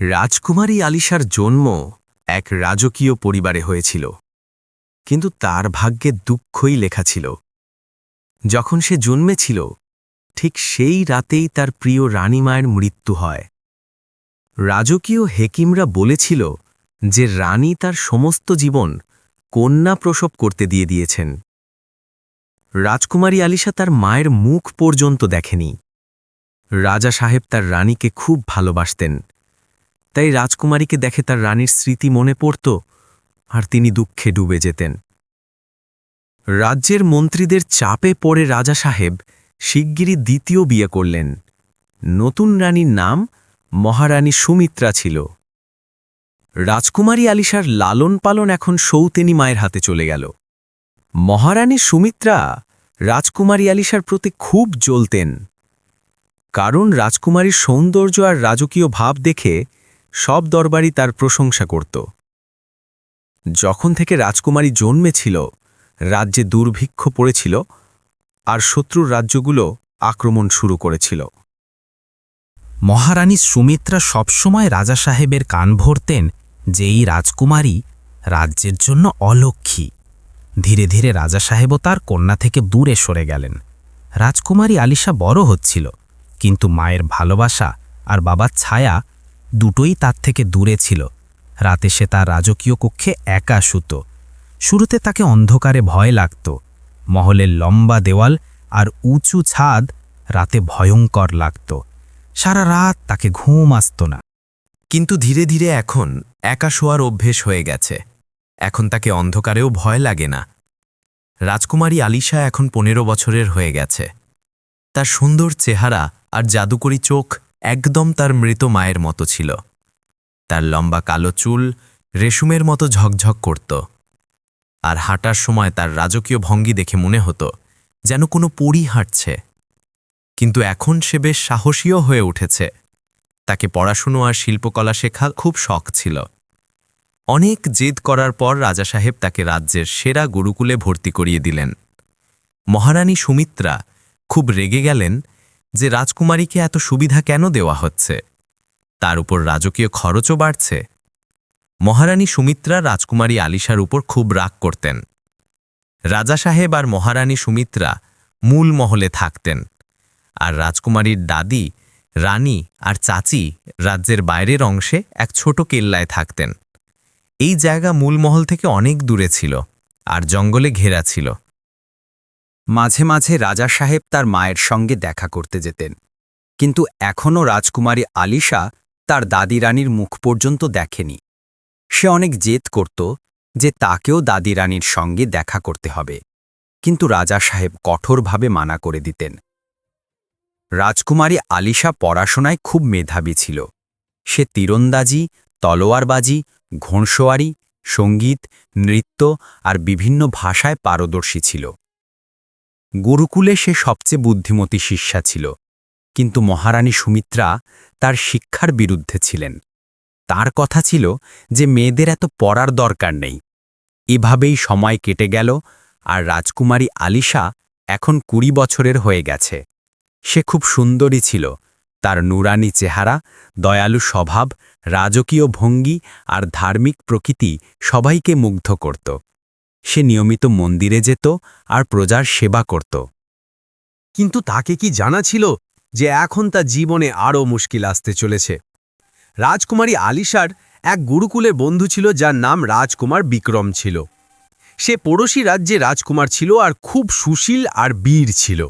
রাজকুমারী আলিশার জন্ম এক রাজকীয় পরিবারে হয়েছিল। কিন্তু তার ভাগ্যে দুঃখই লেখা ছিল। যখন সে জন্মেছিল, ঠিক সেই রাতেই তার প্রিয় রানীমায়ের মৃত্যু হয়। রাজকীয় হেকিমরা বলেছিল যে রানী তার সমস্ত জীবন কন্যা প্রসব করতে দিয়ে দিয়েছেন। রাজকুমারী আলিশা তার মায়ের মুখ পর্যন্ত দেখেনি। রাজা সাহেব তার রানীকে খুব ভালোবাসতেন। তাই রাজকুমারীকে দেখে তার রানীর স্মৃতি মনে পড়ত আর তিনি দুঃখে ডুবে যেতেন। রাজ্যের মন্ত্রীদের চাপে পড়ে রাজা সাহেব শিগগিরই দ্বিতীয় বিয়ে করলেন। নতুন রানীর নাম মহারানী সুমিত্রা ছিল। রাজকুমারী আলিশার লালন পালন এখন সৌতেনী মায়ের হাতে চলে গেল। মহারানী সুমিত্রা রাজকুমারী আলিশার প্রতি খুব জ্বলতেন। কারণ রাজকুমারীর সৌন্দর্য আর রাজকীয় ভাব দেখে সব দরবারই তার প্রশংসা করত। যখন থেকে রাজকুমারী জন্মেছিল, রাজ্যে দুর্ভিক্ষ পড়েছিল আর শত্রুর রাজ্যগুলো আক্রমণ শুরু করেছিল। মহারানী সুমিত্রা সবসময় রাজা সাহেবের কান ভরতেন যে এই রাজকুমারী রাজ্যের জন্য অলক্ষী। ধীরে ধীরে রাজা সাহেবও তার কন্যা থেকে দূরে সরে গেলেন। রাজকুমারী আলিশা বড় হচ্ছিল, কিন্তু মায়ের ভালোবাসা আর বাবার ছায়া দুটোই তার থেকে দূরে ছিল। রাতে সে তার রাজকীয় কক্ষে একা শুত। শুরুতে তাকে অন্ধকারে ভয় লাগত। মহলের লম্বা দেওয়াল আর উঁচু ছাদ রাতে ভয়ঙ্কর লাগত। সারা রাত তাকে ঘুম আসত না। কিন্তু ধীরে ধীরে এখন একা শোয়ার অভ্যেস হয়ে গেছে। এখন তাকে অন্ধকারেও ভয় লাগে না। রাজকুমারী আলিশা এখন পনেরো বছরের হয়ে গেছে। তার সুন্দর চেহারা আর জাদুকরি চোখ একদম তার মৃত মায়ের মতো ছিল। তার লম্বা কালো চুল রেশুমের মতো ঝকঝক করত। আর হাঁটার সময় তার রাজকীয় ভঙ্গি দেখে মনে হতো যেন কোনো পরী হাঁটছে। কিন্তু এখন সে বেশ সাহসীও হয়ে উঠেছে। তাকে পড়াশুনো আর শিল্পকলা শেখা খুব শখ ছিল। অনেক জেদ করার পর রাজা সাহেব তাকে রাজ্যের সেরা গুরুকুলে ভর্তি করিয়ে দিলেন। মহারানী সুমিত্রা খুব রেগে গেলেন যে রাজকুমারীকে এত সুবিধা কেন দেওয়া হচ্ছে? তার উপর রাজকীয় খরচও বাড়ছে। মহারানী সুমিত্রা রাজকুমারী আলিশার উপর খুব রাগ করতেন। রাজা সাহেব আর মহারানী সুমিত্রা মূল মহলে থাকতেন আর রাজকুমারীর দাদি, রানী আর চাচি রাজ্যের বাইরের অংশে এক ছোট কেল্লায় থাকতেন। এই জায়গা মূল মহল থেকে অনেক দূরে ছিল আর জঙ্গলে ঘেরা ছিল। মাঝে মাঝে রাজা সাহেব তার মায়ের সঙ্গে দেখা করতে যেতেন। কিন্তু এখনও রাজকুমারী আলিশা তার দাদি রানীর মুখ পর্যন্ত দেখেনি। সে অনেক জেদ করত যে তাকেও দাদি রানীর সঙ্গে দেখা করতে হবে। কিন্তু রাজা সাহেব কঠোরভাবে মানা করে দিতেন। রাজকুমারী আলিশা পড়াশোনায় খুব মেধাবী ছিল। সে তীরন্দাজি, তলোয়ারবাজি, ঘোড়সওয়ারি, সংগীত, নৃত্য আর বিভিন্ন ভাষায় পারদর্শী ছিল। গুরুকুলে সে সবচেয়ে বুদ্ধিমতী শিষ্যা ছিল। কিন্তু মহারানী সুমিত্রা তার শিক্ষার বিরুদ্ধে ছিলেন। তার কথা ছিল যে মেয়েদের এত পড়ার দরকার নেই। এভাবেই সময় কেটে গেল আর রাজকুমারী আলিশা এখন কুড়ি বছরের হয়ে গেছে। সে খুব সুন্দরী ছিল। তার নুরানি চেহারা, দয়ালু স্বভাব, রাজকীয় ভঙ্গি আর ধার্মিক প্রকৃতি সবাইকে মুগ্ধ করত। সে নিয়মিত মন্দিরে যেত আর প্রজার সেবা করত। কিন্তু তাকে কি জানা ছিল যে এখন তার জীবনে আরও মুশকিল আসতে চলেছে? রাজকুমারী আলিশার এক গুরুকুলের বন্ধু ছিল যার নাম রাজকুমার বিক্রম ছিল। সে পড়োশী রাজ্যে রাজকুমার ছিল আর খুব সুশীল আর বীর ছিল।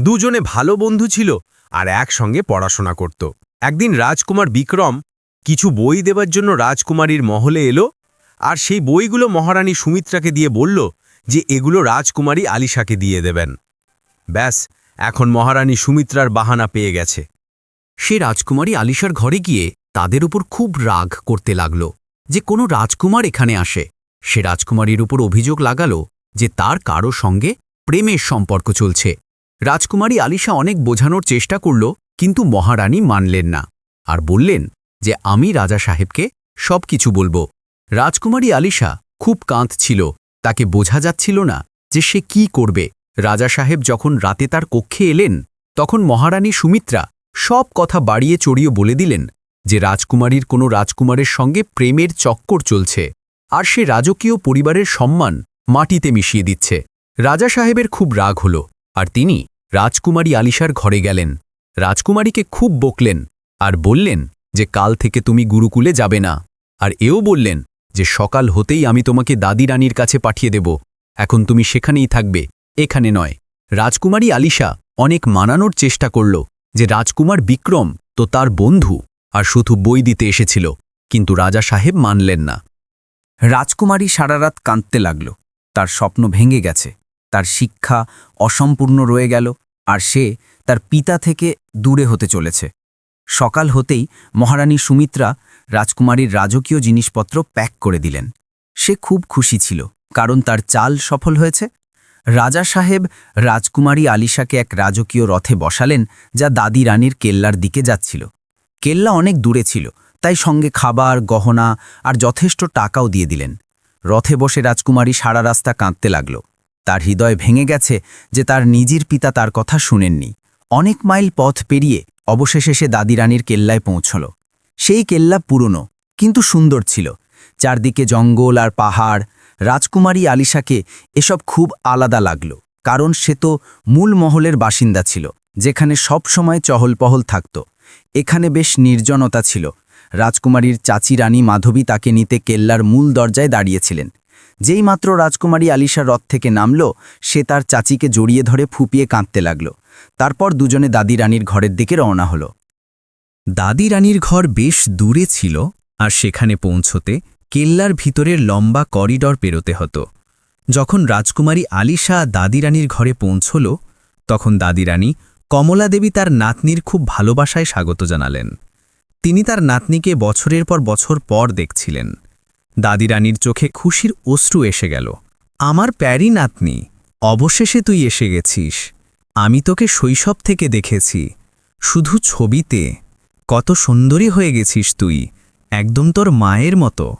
দুজনে ভালো বন্ধু ছিল আর একসঙ্গে পড়াশোনা করত। একদিন রাজকুমার বিক্রম কিছু বই দেবার জন্য রাজকুমারীর মহলে এলো আর সেই বইগুলো মহারানী সুমিত্রাকে দিয়ে বলল যে এগুলো রাজকুমারী আলিশাকে দিয়ে দেবেন। ব্যাস, এখন মহারানী সুমিত্রার বাহানা পেয়ে গেছে। সে রাজকুমারী আলিশার ঘরে গিয়ে তাদের উপর খুব রাগ করতে লাগল যে কোনো রাজকুমার এখানে আসে। সে রাজকুমারীর উপর অভিযোগ লাগালো যে তার কারও সঙ্গে প্রেমের সম্পর্ক চলছে। রাজকুমারী আলিশা অনেক বোঝানোর চেষ্টা করল, কিন্তু মহারানী মানলেন না। আর বললেন যে, আমি রাজা সাহেবকে সব কিছু বলব। রাজকুমারী আলিশা খুব কাঁদছিল তাকে বোঝা যাচ্ছিল না যে সে কি করবে। রাজা সাহেব যখন রাতে তার কক্ষে এলেন, তখন মহারানী সুমিত্রা সব কথা বাড়িয়ে চড়িয়ে বলে দিলেন যে রাজকুমারীর কোনো রাজকুমারের সঙ্গে প্রেমের চক্কর চলছে, আর সে রাজকীয় পরিবারের সম্মান মাটিতে মিশিয়ে দিচ্ছে। রাজা সাহেবের খুব রাগ হল, আর তিনি রাজকুমারী আলিশার ঘরে গেলেন। রাজকুমারীকে খুব বকলেন, আর বললেন যে কাল থেকে তুমি গুরুকুলে যাবে না, আর এও বললেন যে সকাল হতেই আমি তোমাকে দাদি রানীর কাছে পাঠিয়ে দেব। এখন তুমি সেখানেই থাকবে। এখানে নয়। রাজকুমারী আলিশা অনেক মানানোর চেষ্টা করল যে রাজকুমার বিক্রম তো তার বন্ধু আর শুধু বই দিতে এসেছিল, কিন্তু রাজা সাহেব মানলেন না। রাজকুমারী সারারাত কাঁদতে লাগল। তার স্বপ্ন ভেঙে গেছে। তার শিক্ষা অসম্পূর্ণ রয়ে গেল আর সে তার পিতা থেকে দূরে হতে চলেছে। সকাল হতেই মহারানী সুমিত্রা রাজকুমারীর রাজকীয় জিনিসপত্র প্যাক করে দিলেন। সে খুব খুশি ছিল, কারণ তার চাল সফল হয়েছে। রাজা সাহেব রাজকুমারী আলিশাকে এক রাজকীয় রথে বসালেন, যা দাদি রানীর কেল্লার দিকে যাচ্ছিল। কেল্লা অনেক দূরে ছিল, তাই সঙ্গে খাবার, গহনা আর যথেষ্ট টাকাও দিয়ে দিলেন। রথে বসে রাজকুমারী সারা রাস্তা কাঁদতে লাগল। তার হৃদয় ভেঙে গেছে যে তার নিজের পিতা তার কথা শুনেননি। অনেক মাইল পথ পেরিয়ে অবশেষে সে দাদি রানীর কেল্লায় পৌঁছল। সেই কেল্লা পুরনো, কিন্তু সুন্দর ছিল। চারদিকে জঙ্গল আর পাহাড়, রাজকুমারী আলিশাকে এসব খুব আলাদা লাগল, কারণ সে তো মূল মহলের বাসিন্দা ছিল, যেখানে সব সময় চহলপহল থাকত। এখানে বেশ নির্জনতা ছিল। রাজকুমারীর চাচি রানী মাধবী তাকে নিতে কেল্লার মূল দরজায় দাঁড়িয়েছিলেন। যেই মাত্র রাজকুমারী আলিশার রথ থেকে নামল, সে তার চাচিকে জড়িয়ে ধরে ফুপিয়ে কাঁদতে লাগল। তারপর দুজনে দাদি রানীর ঘরের দিকে রওনা হল। দাদি রানীর ঘর বেশ দূরে ছিল আর সেখানে পৌঁছতে কেল্লার ভিতরের লম্বা করিডর পেরোতে হতো। যখন রাজকুমারী আলিশা দাদি রানীর ঘরে পৌঁছল, তখন দাদি রানী কমলা দেবী তার নাতনির খুব ভালোবাসায় স্বাগত জানালেন। তিনি তার নাতনিকে বছরের পর বছর পর দেখছিলেন। দাদি রানীর চোখে খুশির অশ্রু এসে গেল। আমার প্যারি নাতনি, অবশেষে তুই এসে গেছিস। আমি তোকে শৈশব থেকে দেখেছি। শুধু ছবিতে কত সুন্দরী হয়ে গেছিস তুই, একদম তোর মায়ের মতো।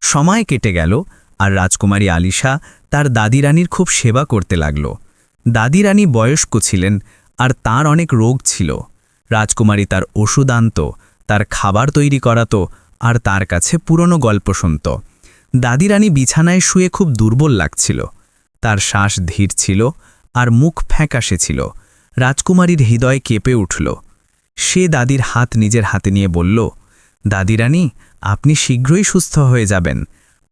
সময় কেটে গেল আর রাজকুমারী আলিশা তার দাদি রানীর খুব সেবা করতে লাগল। দাদি রানী বয়স্ক ছিলেন আর তার অনেক রোগ ছিল। রাজকুমারী তার ওষুধ আনত, তার খাবার তৈরি করাতো আর তার কাছে পুরনো গল্প শুনত। দাদি রানী বিছানায় শুয়ে খুব দুর্বল লাগছিল। তার শ্বাস ধীর ছিল আর মুখ ফ্যাকাশে ছিল। রাজকুমারীর হৃদয় কেঁপে উঠল। সে দাদির হাত নিজের হাতে নিয়ে বলল দাদি রানী আপনি শীঘ্রই সুস্থ হয়ে যাবেন।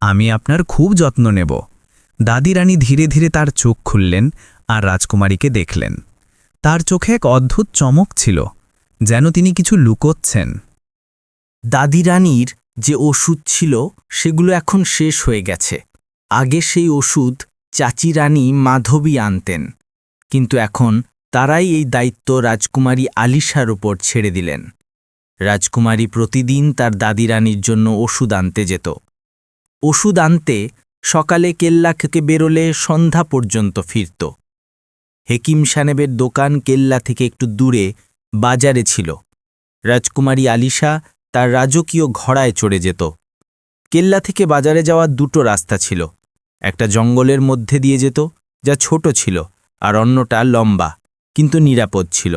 আমি আপনার খুব যত্ন নেব। দাদি রানী ধীরে ধীরে তার চোখ খুললেন আর রাজকুমারীকে দেখলেন। তার চোখে এক অদ্ভুত চমক ছিল, যেন তিনি কিছু লুকোচ্ছেন। দাদি রানীর যে ওষুধ ছিল, সেগুলো এখন শেষ হয়ে গেছে। আগে সেই ওষুধ চাচি রানী মাধবী আনতেন, কিন্তু এখন তারাই এই দায়িত্ব রাজকুমারী আলিশার ওপর ছেড়ে দিলেন। রাজকুমারী প্রতিদিন তার দাদি রানীর জন্য ওষুধ আনতে যেত। ওষুধ আনতে সকালে কেল্লা থেকে বেরোলে সন্ধ্যা পর্যন্ত ফিরত। হেকিম সানেবের দোকান কেল্লা থেকে একটু দূরে বাজারে ছিল। রাজকুমারী আলিশা তার রাজকীয় ঘোড়ায় চড়ে যেত। কেল্লা থেকে বাজারে যাওয়ার দুটো রাস্তা ছিল। একটা জঙ্গলের মধ্যে দিয়ে যেত, যা ছোট ছিল, আর অন্যটা লম্বা। কিন্তু নিরাপদ ছিল।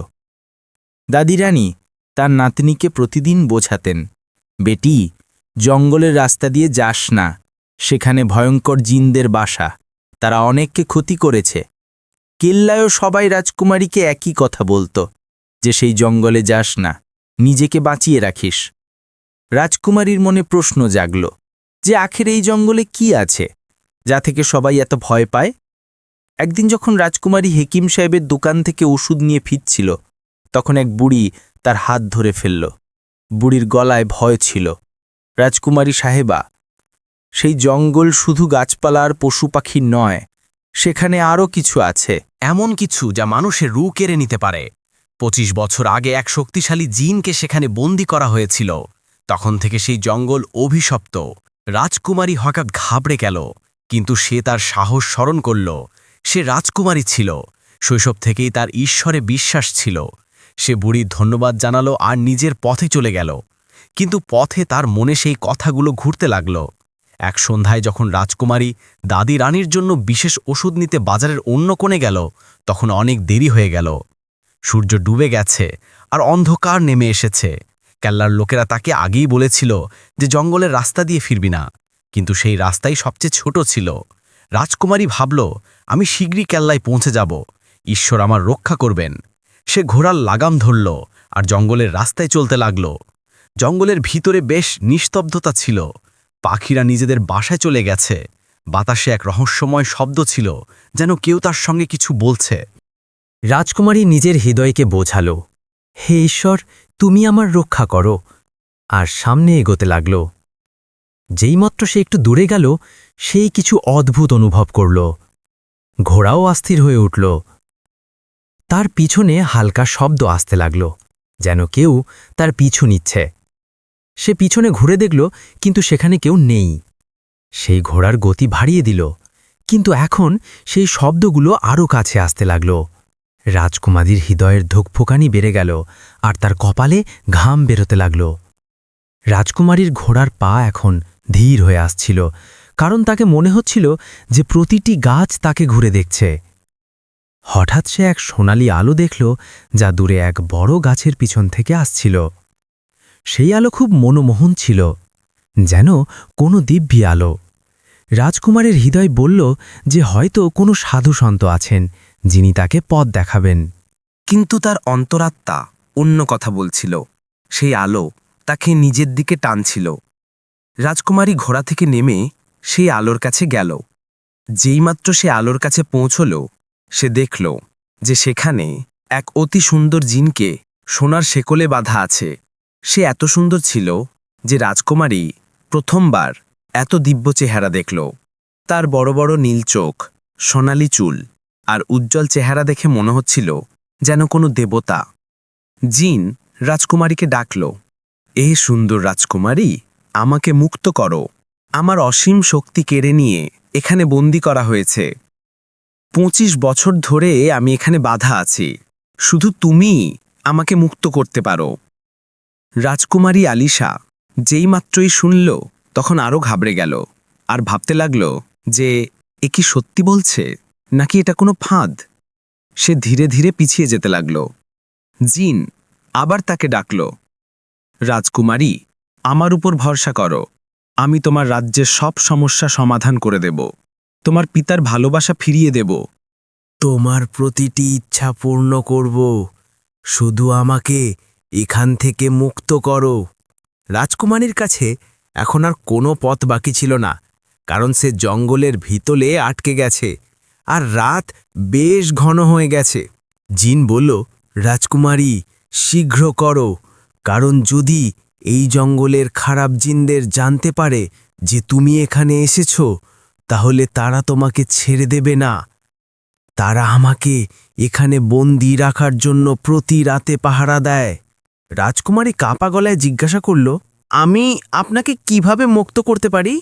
দাদি রানী তার নাতনিকে প্রতিদিন বোঝাতেন, বেটি, জঙ্গলের রাস্তা দিয়ে যাস না, সেখানে ভয়ঙ্কর জিনদের বাসা, তারা অনেককে ক্ষতি করেছে। কেল্লায়ও সবাই রাজকুমারীকে একই কথা বলতো, যে সেই জঙ্গলে যাস না, নিজেকে বাঁচিয়ে রাখিস। রাজকুমারীর মনে প্রশ্ন জাগল, যে আখের এই জঙ্গলে কি আছে, যা থেকে সবাই এত ভয় পায়? একদিন যখন রাজকুমারী হেকিম সাহেবের দোকান থেকে ওষুধ নিয়ে ফিরছিল, তখন এক বুড়ি তার হাত ধরে ফেলল। বুড়ির গলায় ভয় ছিল। রাজকুমারী সাহেবা, সেই জঙ্গল শুধু গাছপালা আর পশু পাখি নয়, সেখানে আরও কিছু আছে, এমন কিছু যা মানুষের রু কেড়ে নিতে পারে। পঁচিশ বছর আগে এক শক্তিশালী জিনকে সেখানে বন্দি করা হয়েছিল। তখন থেকে সেই জঙ্গল অভিশপ্ত। রাজকুমারী হঠাৎ ঘাবড়ে গেল, কিন্তু সে তার সাহস স্মরণ করল। সে রাজকুমারী ছিল। শৈশব থেকেই তার ঈশ্বরে বিশ্বাস ছিল। সে বুড়ির ধন্যবাদ জানালো আর নিজের পথে চলে গেল। কিন্তু পথে তার মনে সেই কথাগুলো ঘুরতে লাগল। এক সন্ধ্যায় যখন রাজকুমারী দাদি রানীর জন্য বিশেষ ওষুধ নিতে বাজারের অন্য কোণে গেল, তখন অনেক দেরি হয়ে গেল। সূর্য ডুবে গেছে আর অন্ধকার নেমে এসেছে। কেল্লার লোকেরা তাকে আগেই বলেছিল যে জঙ্গলের রাস্তা দিয়ে ফিরবি না। কিন্তু সেই রাস্তাই সবচেয়ে ছোট ছিল। রাজকুমারী ভাবল, আমি শীঘ্রই কেল্লায় পৌঁছে যাব। ঈশ্বর আমার রক্ষা করবেন। সে ঘোড়ার লাগাম ধরল আর জঙ্গলের রাস্তায় চলতে লাগল। জঙ্গলের ভিতরে বেশ নিস্তব্ধতা ছিল। পাখিরা নিজেদের বাসায় চলে গেছে। বাতাসে এক রহস্যময় শব্দ ছিল, যেন কেউ তার সঙ্গে কিছু বলছে। রাজকুমারী নিজের হৃদয়কে বোঝালো, হে ঈশ্বর, তুমি আমার রক্ষা করো। আর সামনে এগোতে লাগল। যেইমাত্র সে একটু দূরে গেল সেই কিছু অদ্ভুত অনুভব করল। ঘোড়াও অস্থির হয়ে উঠল। তার পিছনে হালকা শব্দ আসতে লাগল, যেন কেউ তার পিছু নিচ্ছে। সে পিছনে ঘুরে দেখল, কিন্তু সেখানে কেউ নেই। সেই ঘোড়ার গতি বাড়িয়ে দিল, কিন্তু এখন সেই শব্দগুলো আরও কাছে আসতে লাগল। রাজকুমারীর হৃদয়ের ধুকফুকানি বেড়ে গেল, আর তার কপালে ঘাম বেরোতে লাগল। রাজকুমারীর ঘোড়ার পা এখন ধীর হয়ে আসছিল কারণ তাকে মনে হচ্ছিল যে প্রতিটি গাছ তাকে ঘুরে দেখছে। হঠাৎ সে এক সোনালি আলো দেখল যা দূরে এক বড় গাছের পিছন থেকে আসছিল। সেই আলো খুব মনোমোহন ছিল, যেন কোনো দিব্যি আলো। রাজকুমারের হৃদয় বলল যে হয়তো কোনো সাধুসন্ত আছেন, যিনি তাকে পথ দেখাবেন। কিন্তু তার অন্তরাত্মা অন্য কথা বলছিল। সেই আলো তাকে নিজের দিকে টানছিল। রাজকুমারী ঘোড়া থেকে নেমে সেই আলোর কাছে গেল। যেইমাত্র সে আলোর কাছে পৌঁছল, সে দেখল যে সেখানে এক অতি সুন্দর জিনকে সোনার শেকলে বাঁধা আছে। সে এত সুন্দর ছিল যে রাজকুমারী প্রথমবার এত দিব্য চেহারা দেখল। তার বড় বড় নীল চোখ, সোনালি চুল আর উজ্জ্বল চেহারা দেখে মনে হচ্ছিল যেন কোনো দেবতা। জিন রাজকুমারীকে ডাকল, এ সুন্দর রাজকুমারী, আমাকে মুক্ত করো। আমার অসীম শক্তি কেড়ে নিয়ে এখানে বন্দি করা হয়েছে। পঁচিশ বছর ধরে আমি এখানে বাধা আছি। শুধু তুমি আমাকে মুক্ত করতে পারো। রাজকুমারী আলিশা যেইমাত্রই শুনল, তখন আরও ঘাবড়ে গেল আর ভাবতে লাগল যে, এ কি সত্যি বলছে? নাকি এটা কোনো ফাঁদ? সে ধীরে ধীরে পিছিয়ে যেতে লাগল। জিন আবার তাকে ডাকল, রাজকুমারী, আমার উপর ভরসা করো। আমি তোমার রাজ্যের সব সমস্যা সমাধান করে দেব। তোমার পিতার ভালোবাসা ফিরিয়ে দেব। তোমার প্রতিটি ইচ্ছা পূর্ণ করব। শুধু আমাকে এখান থেকে মুক্ত করো। রাজকুমারীর কাছে এখন আর কোনো পথ বাকি ছিল না, কারণ সে জঙ্গলের ভিতলে আটকে গেছে আর রাত বেশ ঘন হয়ে গেছে। জিন বলল, রাজকুমারী, শীঘ্র করো, কারণ যদি এই জঙ্গলের খারাপ জিনদের জানতে পারে যে তুমি এখানে এসেছ, তাহলে তারা তোমাকে ছেড়ে দেবে না। তারা আমাকে এখানে বন্দি রাখার জন্য প্রতি রাতে পাহারা দেয়। রাজকুমারী কাঁপা গলায় জিজ্ঞাসা করল, আমি আপনাকে কীভাবে মুক্ত করতে পারি?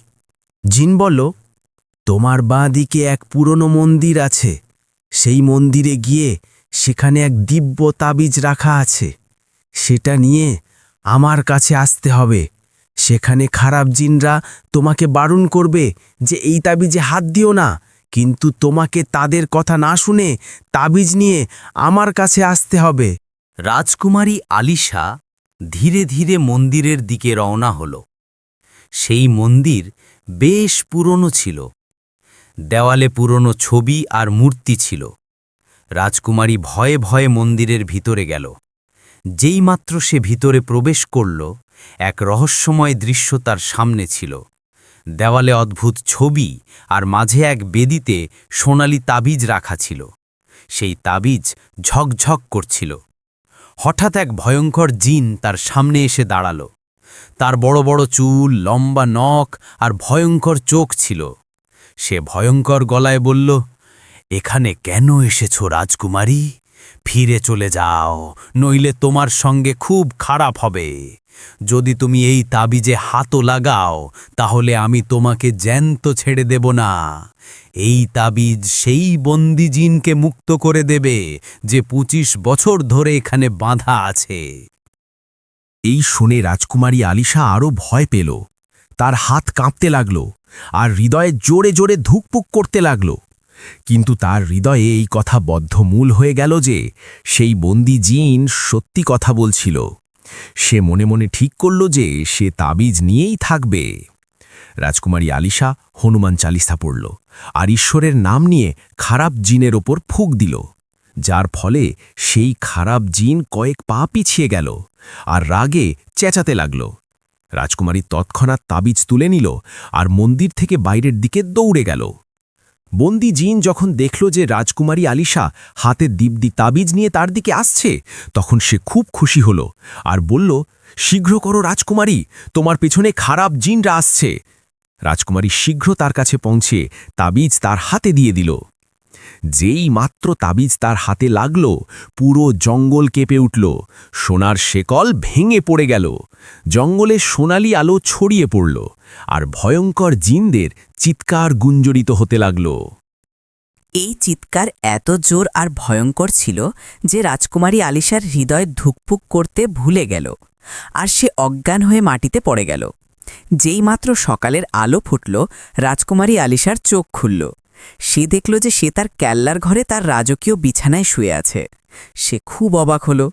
জিন বলল, তোমার বাঁ দিকে এক পুরনো মন্দির আছে। সেই মন্দিরে গিয়ে সেখানে এক দিব্য তাবিজ রাখা আছে। সেটা নিয়ে আমার কাছে আসতে হবে। সেখানে খারাপ জিনরা তোমাকে বারণ করবে যে এই তাবিজে হাত দিও না। কিন্তু তোমাকে তাদের কথা না শুনে তাবিজ নিয়ে আমার কাছে আসতে হবে। রাজকুমারী আলিশা ধীরে ধীরে মন্দিরের দিকে রওনা হল। সেই মন্দির বেশ পুরনো ছিল। দেওয়ালে পুরনো ছবি আর মূর্তি ছিল। রাজকুমারী ভয়ে ভয়ে মন্দিরের ভিতরে গেল। যেইমাত্র সে ভিতরে প্রবেশ করল, এক রহস্যময় দৃশ্য তার সামনে ছিল। দেওয়ালে অদ্ভুত ছবি আর মাঝে এক বেদিতে সোনালি তাবিজ রাখা ছিল। সেই তাবিজ ঝকঝক করছিল। হঠাৎ এক ভয়ঙ্কর জিন তার সামনে এসে দাঁড়াল। তার বড় বড় চুল, লম্বা নখ আর ভয়ঙ্কর চোখ ছিল। সে ভয়ঙ্কর গলায় বলল, এখানে কেন এসেছ রাজকুমারী? ফিরে চলে যাও, নইলে তোমার সঙ্গে খুব খারাপ হবে। যদি তুমি এই তাবিজে হাতও লাগাও, তাহলে আমি তোমাকে জ্যান্ত ছেড়ে দেব না। এই তাবিজ সেই বন্দি জিনকে মুক্ত করে দেবে, যে পঁচিশ বছর ধরে এখানে বাঁধা আছে। এই শুনে রাজকুমারী আলিশা আরও ভয় পেল। তার হাত কাঁপতে লাগল, আর হৃদয়ে জোরে জোরে ধুকপুক করতে লাগল। কিন্তু তার হৃদয়ে এই কথা বদ্ধমূল হয়ে গেল যে সেই বন্দি জিন সত্যি কথা বলছিল। সে মনে মনে ঠিক করল যে সে তাবিজ নিয়েই থাকবে। রাজকুমারী আলিশা হনুমান চালিসা পড়ল আর ঈশ্বরের নাম নিয়ে খারাপ জিনের ওপর ফুক দিল, যার ফলে সেই খারাপ জিন কয়েক পা পিছিয়ে গেল আর রাগে চেঁচাতে লাগল। রাজকুমারী তৎক্ষণাৎ তাবিজ তুলে নিল আর মন্দির থেকে বাইরের দিকে দৌড়ে গেল। বন্দি জিন যখন দেখল যে রাজকুমারী আলিশা হাতে দিব্যি তাবিজ নিয়ে তার দিকে আসছে, তখন সে খুব খুশি হল আর বলল, শীঘ্র করো রাজকুমারী, তোমার পেছনে খারাপ জিনরা আসছে। রাজকুমারী শীঘ্র তার কাছে পৌঁছে তাবিজ তার হাতে দিয়ে দিল। যেই মাত্র তাবিজ তার হাতে লাগল, পুরো জঙ্গল কেঁপে উঠল। সোনার শেকল ভেঙে পড়ে গেল। জঙ্গলে সোনালি আলো ছড়িয়ে পড়ল আর ভয়ঙ্কর জিনদের চিৎকার গুঞ্জরিত হতে লাগল। এই চিৎকার এত জোর আর ভয়ঙ্কর ছিল যে রাজকুমারী আলিশার হৃদয় ধুকপুক করতে ভুলে গেল আর সে অজ্ঞান হয়ে মাটিতে পড়ে গেল। যেই মাত্র সকালের আলো ফুটল, রাজকুমারী আলিশার চোখ খুলল। সে দেখল যে সে তার ক্যাল্লার ঘরে তার রাজকীয় বিছানায় শুয়ে আছে। সে খুব অবাক হল।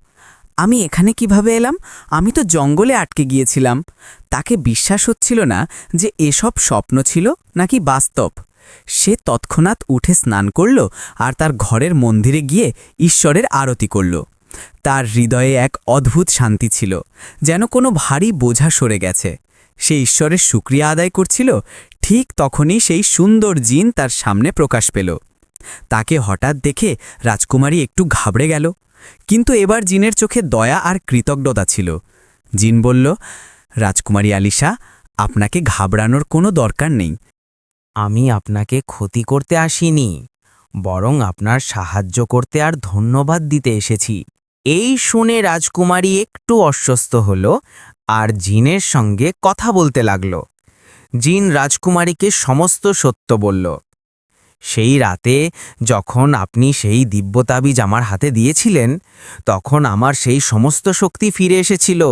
আমি এখানে কীভাবে এলাম? আমি তো জঙ্গলে আটকে গিয়েছিলাম। তাকে বিশ্বাস হচ্ছিল না যে এসব স্বপ্ন ছিল নাকি বাস্তব। সে তৎক্ষণাৎ উঠে স্নান করল আর তার ঘরের মন্দিরে গিয়ে ঈশ্বরের আরতি করল। তার হৃদয়ে এক অদ্ভুত শান্তি ছিল, যেন কোনো ভারী বোঝা সরে গেছে। সে ঈশ্বরের শুক্রিয়া আদায় করছিল ঠিক তখনই সেই সুন্দর জিন তার সামনে প্রকাশ পেল। তাকে হঠাৎ দেখে রাজকুমারী একটু ঘাবড়ে গেল। কিন্তু এবার জিনের চোখে দয়া আর কৃতজ্ঞতা ছিল। জিন বলল, রাজকুমারী আলিশা, আপনাকে ঘাবড়ানোর কোনো দরকার নেই। আমি আপনাকে ক্ষতি করতে আসিনি, বরং আপনার সাহায্য করতে আর ধন্যবাদ দিতে এসেছি। এই শুনে রাজকুমারী একটু অস্বস্ত হল আর জিনের সঙ্গে কথা বলতে লাগল। জিন রাজকুমারীকে সমস্ত সত্য বলল। সেই রাতে যখন আপনি সেই দিব্য তাবিজ আমার হাতে দিয়েছিলেন, তখন আমার সেই সমস্ত শক্তি ফিরে এসেছিল,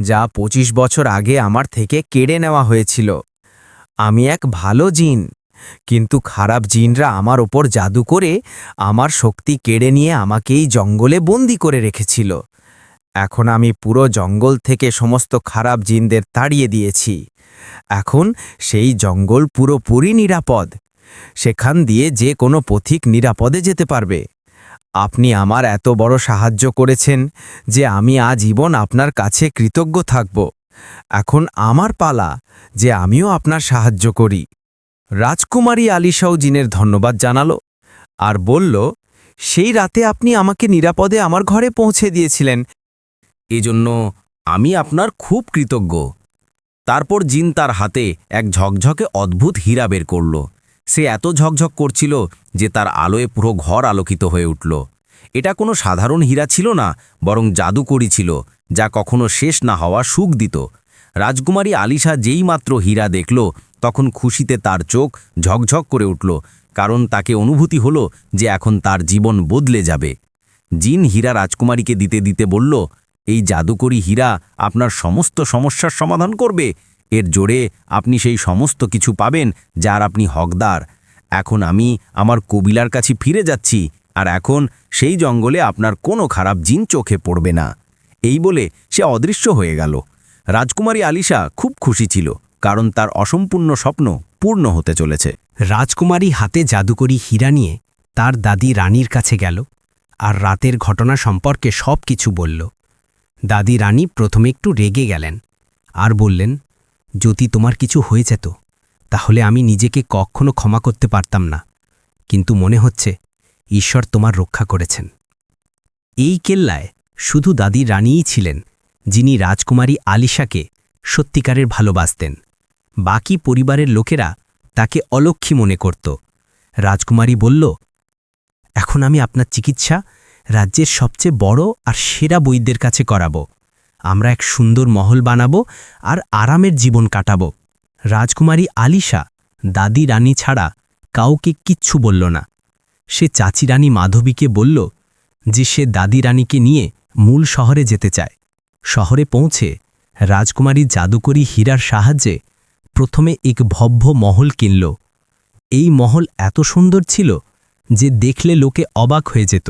যা ২৫ বছর আগে আমার থেকে কেড়ে নেওয়া হয়েছিল। আমি এক ভালো জিন, কিন্তু খারাপ জিনরা আমার ওপর জাদু করে আমার শক্তি কেড়ে নিয়ে আমাকে এই জঙ্গলে বন্দি করে রেখেছিল। এখন আমি পুরো জঙ্গল থেকে সমস্ত খারাপ জিনদের তাড়িয়ে দিয়েছি। এখন সেই জঙ্গল পুরোপুরি নিরাপদ। সেখান দিয়ে যে কোনো পথিক নিরাপদে যেতে পারবে। আপনি আমার এত বড় সাহায্য করেছেন যে আমি আজীবন আপনার কাছে কৃতজ্ঞ থাকব। এখন আমার পালা যে আমিও আপনার সাহায্য করি। রাজকুমারী আলিশাও জিনের ধন্যবাদ জানালো আর বলল, সেই রাতে আপনি আমাকে নিরাপদে আমার ঘরে পৌঁছে দিয়েছিলেন। এজন্য আমি আপনার খুব কৃতজ্ঞ। তারপর জিন তার হাতে এক ঝকঝকে অদ্ভুত হীরা বের করল। সে এত ঝকঝক করছিল যে তার আলোয় পুরো ঘর আলোকিত হয়ে উঠল। এটা কোনো সাধারণ হীরা ছিল না, বরং জাদুকরি ছিল, যা কখনো শেষ না হওয়া সুখ দিত। রাজকুমারী আলিশা যেই মাত্র হীরা দেখল, তখন খুশিতে তার চোখ ঝকঝক করে উঠল, কারণ তাকে অনুভূতি হল যে এখন তার জীবন বদলে যাবে। জিন হীরা রাজকুমারীকে দিতে দিতে বলল এই জাদুকরি হীরা আপনার সমস্ত সমস্যার সমাধান করবে। এর জোরে আপনি সেই সমস্ত কিছু পাবেন যার আপনি হকদার। এখন আমি আমার কবিলার কাছে ফিরে যাচ্ছি, আর এখন সেই জঙ্গলে আপনার কোনো খারাপ জিন চোখে পড়বে না। এই বলে সে অদৃশ্য হয়ে গেল। রাজকুমারী আলিশা খুব খুশি ছিল, কারণ তার অসম্পূর্ণ স্বপ্ন পূর্ণ হতে চলেছে। রাজকুমারী হাতে জাদুকরি হীরা নিয়ে তার দাদি রানীর কাছে গেল, আর রাতের ঘটনা সম্পর্কে সব কিছু বলল। দাদি রানী প্রথমে একটু রেগে গেলেন আর বললেন, যদি তোমার কিছু হয়ে যেত তাহলে আমি নিজেকে কখনো ক্ষমা করতে পারতাম না। কিন্তু মনে হচ্ছে ঈশ্বর তোমার রক্ষা করেছেন। এই কেল্লায় শুধু দাদি রানীই ছিলেন, যিনি রাজকুমারী আলিশাকে সত্যিকারের ভালোবাসতেন। বাকি পরিবারের লোকেরা তাকে অলক্ষী মনে করত। রাজকুমারী বলল, এখন আমি আপনার চিকিৎসা রাজ্যের সবচেয়ে বড় আর সেরা বৈদ্যের কাছে করাব। আমরা এক সুন্দর মহল বানাব আর আরামের জীবন কাটাব। রাজকুমারী আলিশা, দাদি রানী ছাড়া কাউকে কিচ্ছু বলল না। সে চাচি রানী মাধবীকে বলল যে সে দাদি রানীকে নিয়ে মূল শহরে যেতে চায়। শহরে পৌঁছে রাজকুমারী জাদুকরী হীরার সাহায্যে প্রথমে এক ভব্য মহল কিনল। এই মহল এত সুন্দর ছিল যে দেখলে লোকে অবাক হয়ে যেত।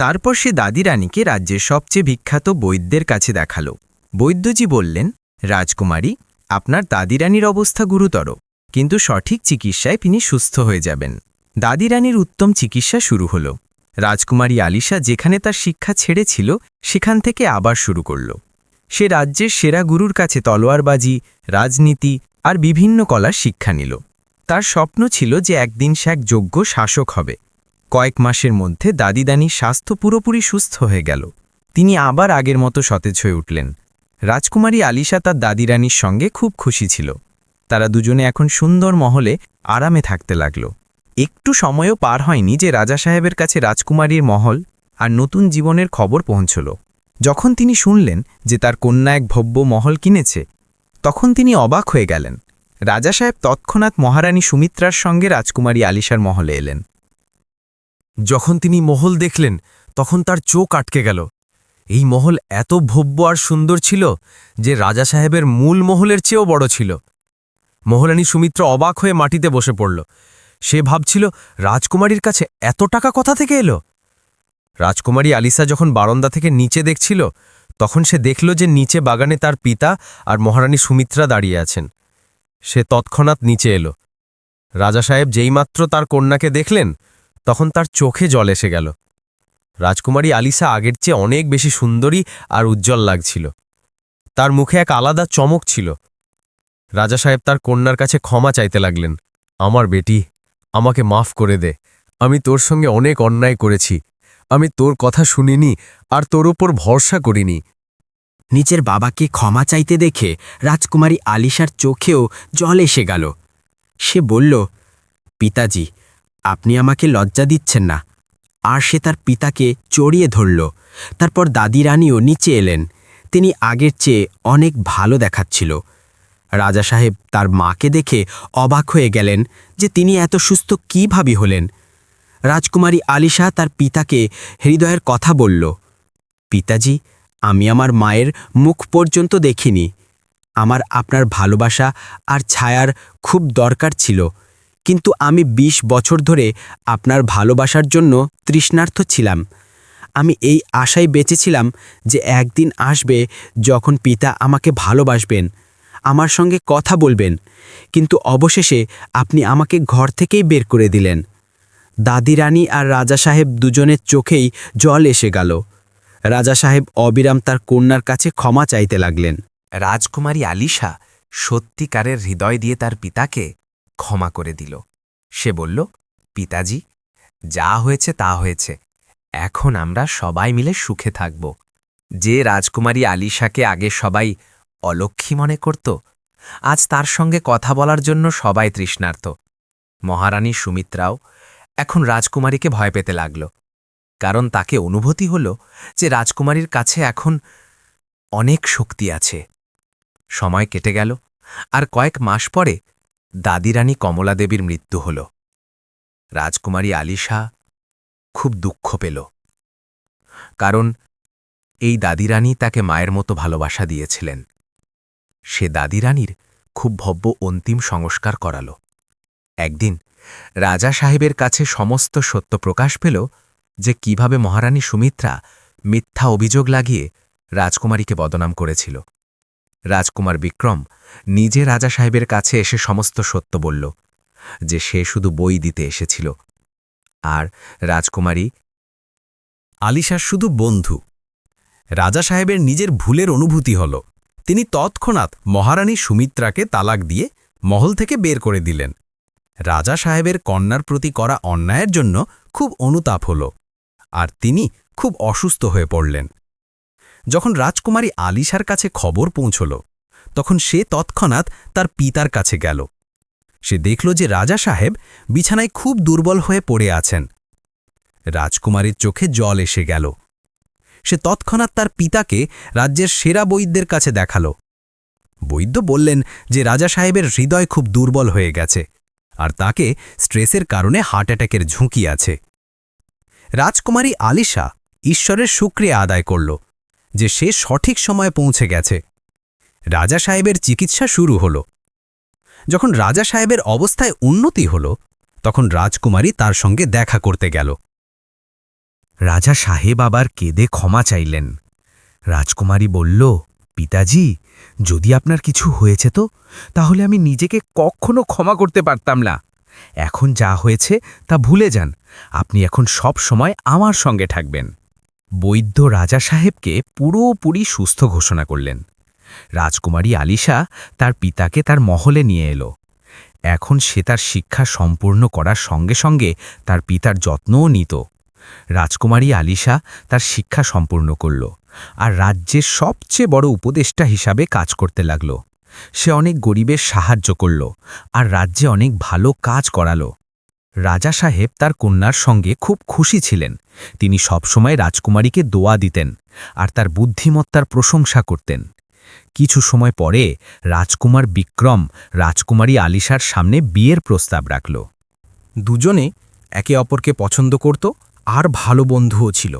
তারপর সে দাদি রানীকে রাজ্যের সবচেয়ে বিখ্যাত বৈদ্যের কাছে দেখাল। বৈদ্যজি বললেন, রাজকুমারী, আপনার দাদি রানীর অবস্থা গুরুতর, কিন্তু সঠিক চিকিৎসায় তিনি সুস্থ হয়ে যাবেন। দাদি রানীর উত্তম চিকিৎসা শুরু হল। রাজকুমারী আলিশা যেখানে তার শিক্ষা ছেড়েছিল, সেখান থেকে আবার শুরু করল। সে রাজ্যের সেরা গুরুর কাছে তলোয়ারবাজি, রাজনীতি আর বিভিন্ন কলার শিক্ষা নিল। তার স্বপ্ন ছিল যে একদিন সে এক যোগ্য শাসক হবে। কয়েক মাসের মধ্যে দাদিদানির স্বাস্থ্য পুরোপুরি সুস্থ হয়ে গেল। তিনি আবার আগের মতো সতেজ হয়ে উঠলেন। রাজকুমারী আলিশা তার দাদিরানির সঙ্গে খুব খুশি ছিল। তারা দুজনে এখন সুন্দর মহলে আরামে থাকতে লাগল। একটু সময়ও পার হয়নি যে রাজা সাহেবের কাছে রাজকুমারীর মহল আর নতুন জীবনের খবর পৌঁছল। যখন তিনি শুনলেন যে তার কন্যা এক ভব্য মহল কিনেছে, তখন তিনি অবাক হয়ে গেলেন। রাজা সাহেব তৎক্ষণাৎ মহারানী সুমিত্রার সঙ্গে রাজকুমারী আলিশার মহলে এলেন। যখন তিনি মহল দেখলেন, তখন তার চোখ আটকে গেল। এই মহল এত ভব্য আর সুন্দর ছিল যে রাজা সাহেবের মূল মহলের চেয়েও বড় ছিল। মহলানী সুমিত্র অবাক হয়ে মাটিতে বসে পড়ল। সে ভাবছিল, রাজকুমারীর কাছে এত টাকা কথা থেকে এলো? রাজকুমারী আলিসা যখন বারন্দা থেকে নিচে দেখছিল, তখন সে দেখল যে নিচে বাগানে তার পিতা আর মহারানী সুমিত্রা দাঁড়িয়ে আছেন। সে তৎক্ষণাৎ নিচে এলো। রাজা সাহেব যেইমাত্র তার কন্যাকে দেখলেন তখন তার চোখে জল এসে গেল। রাজকুমারী আলিসা আগের চেয়ে অনেক বেশি সুন্দরী আর উজ্জ্বল লাগছিল। তার মুখে এক আলাদা চমক ছিল। রাজা সাহেব তার কন্যার কাছে ক্ষমা চাইতে লাগলেন। আমার বেটি, আমাকে মাফ করে দে। আমি তোর সঙ্গে অনেক অন্যায় করেছি। আমি তোর কথা শুনিনি আর তোর উপর ভরসা করিনি। নিচের বাবাকে ক্ষমা চাইতে দেখে রাজকুমারী আলিশার চোখেও জল এসে গেল। সে বলল, পিতাজি আপনি আমাকে লজ্জা দিচ্ছেন না। আর সে তার পিতাকে চড়িয়ে ধরল। তারপর দাদি রানীও নিচে এলেন। তিনি আগের চেয়ে অনেক ভালো দেখাচ্ছিল। রাজা সাহেব তার মাকে দেখে অবাক হয়ে গেলেন যে তিনি এত সুস্থ কীভাবে হলেন। রাজকুমারী আলিশা তার পিতাকে হৃদয়ের কথা বলল, পিতাজি, আমি আমার মায়ের মুখ পর্যন্ত দেখিনি। আমার আপনার ভালোবাসা আর ছায়ার খুব দরকার ছিল। কিন্তু আমি ২০ বছর ধরে আপনার ভালোবাসার জন্য তৃষ্ণার্থ ছিলাম। আমি এই আশায় বেঁচেছিলাম যে একদিন আসবে যখন পিতা আমাকে ভালোবাসবেন, আমার সঙ্গে কথা বলবেন, কিন্তু অবশেষে আপনি আমাকে ঘর থেকেই বের করে দিলেন। দাদি রানী আর রাজা সাহেব দুজনের চোখেই জল এসে গেল। রাজা সাহেব অবিরাম তার কন্যার কাছে ক্ষমা চাইতে লাগলেন। রাজকুমারী আলিশা সত্যিকারের হৃদয় দিয়ে তার পিতাকে ক্ষমা করে দিল। সে বলল, পিতাজি, যা হয়েছে তা হয়েছে। এখন আমরা সবাই মিলে সুখে থাকব। যে রাজকুমারী আলিশাকে আগে সবাই অলক্ষী মনে করত, আজ তার সঙ্গে কথা বলার জন্য সবাই তৃষ্ণার্ত। মহারানী সুমিত্রাও এখন রাজকুমারীকে ভয় পেতে লাগল। কারণ তাকে অনুভূতি হল যে রাজকুমারীর কাছে এখন অনেক শক্তি আছে। সময় কেটে গেল, আর কয়েক মাস পরে দাদিরানী কমলা দেবীর মৃত্যু হল। রাজকুমারী আলিশা খুব দুঃখ পেল। কারণ এই দাদিরানী তাকে মায়ের মতো ভালোবাসা দিয়েছিলেন। সে দাদিরানীর খুব ভব্য অন্তিম সংস্কার করাল। একদিন রাজা সাহেবের কাছে সমস্ত সত্য প্রকাশ পেল যে কীভাবে মহারানী সুমিত্রা মিথ্যা অভিযোগ লাগিয়ে রাজকুমারীকে বদনাম করেছিল। রাজকুমার বিক্রম নিজে রাজা সাহেবের কাছে এসে সমস্ত সত্য বলল, যে সে শুধু বই দিতে এসেছিল। আর রাজকুমারী আলিশার শুধু বন্ধু। রাজা সাহেবের নিজের ভুলের অনুভূতি হল, তিনি তৎক্ষণাৎ মহারানী সুমিত্রাকে তালাক দিয়ে মহল থেকে বের করে দিলেন। রাজা সাহেবের কন্যার প্রতি করা অন্যায়ের জন্য খুব অনুতাপ হল, আর তিনি খুব অসুস্থ হয়ে পড়লেন। যখন রাজকুমারী আলিশার কাছে খবর পৌঁছল, তখন সে তৎক্ষণাৎ তার পিতার কাছে গেল। সে দেখল যে রাজা সাহেব বিছানায় খুব দুর্বল হয়ে পড়ে আছেন। রাজকুমারীর চোখে জল এসে গেল। সে তৎক্ষণাৎ তার পিতাকে রাজ্যের সেরা বৈদ্যের কাছে দেখাল। বৈদ্য বললেন যে রাজা সাহেবের হৃদয় খুব দুর্বল হয়ে গেছে আর তাকে স্ট্রেসের কারণে হার্ট অ্যাটাকের ঝুঁকি আছে। রাজকুমারী আলিশা ঈশ্বরের শুক্রিয়া আদায় করল। যে সে সঠিক সময়ে পৌঁছে গেছে। রাজা সাহেবের চিকিৎসা শুরু হল। যখন রাজা সাহেবের অবস্থায় উন্নতি হল, তখন রাজকুমারী তার সঙ্গে দেখা করতে গেল। রাজা সাহেব আবার কেঁদে ক্ষমা চাইলেন। রাজকুমারী বলল, পিতাজি, যদি আপনার কিছু হয়েছে তো, তাহলে আমি নিজেকে কখনো ক্ষমা করতে পারতাম না। এখন যা হয়েছে তা ভুলে যান। আপনি এখন সব সময় আমার সঙ্গে থাকবেন। বৈদ্য রাজা সাহেবকে পুরোপুরি সুস্থ ঘোষণা করলেন। রাজকুমারী আলিশা তার পিতাকে তার মহলে নিয়ে এলো। এখন সে তার শিক্ষা সম্পূর্ণ করার সঙ্গে সঙ্গে তার পিতার যত্নও নিত। রাজকুমারী আলিশা তার শিক্ষা সম্পূর্ণ করল আর রাজ্যের সবচেয়ে বড় উপদেষ্টা হিসাবে কাজ করতে লাগল। সে অনেক গরিবের সাহায্য করল আর রাজ্যে অনেক ভালো কাজ করালো। রাজা সাহেব তার কন্যার সঙ্গে খুব খুশি ছিলেন। তিনি সবসময় রাজকুমারীকে দোয়া দিতেন আর তার বুদ্ধিমত্তার প্রশংসা করতেন। কিছু সময় পরে রাজকুমার বিক্রম রাজকুমারী আলিশার সামনে বিয়ের প্রস্তাব রাখল। দুজনে একে অপরকে পছন্দ করত আর ভালো বন্ধুও ছিল।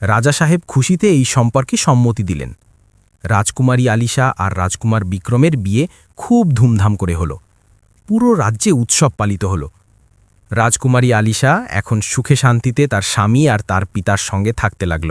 রাজা সাহেব খুশিতে এই সম্পর্কে সম্মতি দিলেন। রাজকুমারী আলিশা আর রাজকুমার বিক্রমের বিয়ে খুব ধুমধাম করে হলো। পুরো রাজ্যে উৎসব পালিত হলো। রাজকুমারী আলিশা এখন সুখে শান্তিতে তার স্বামী আর তার পিতার সঙ্গে থাকতে লাগল।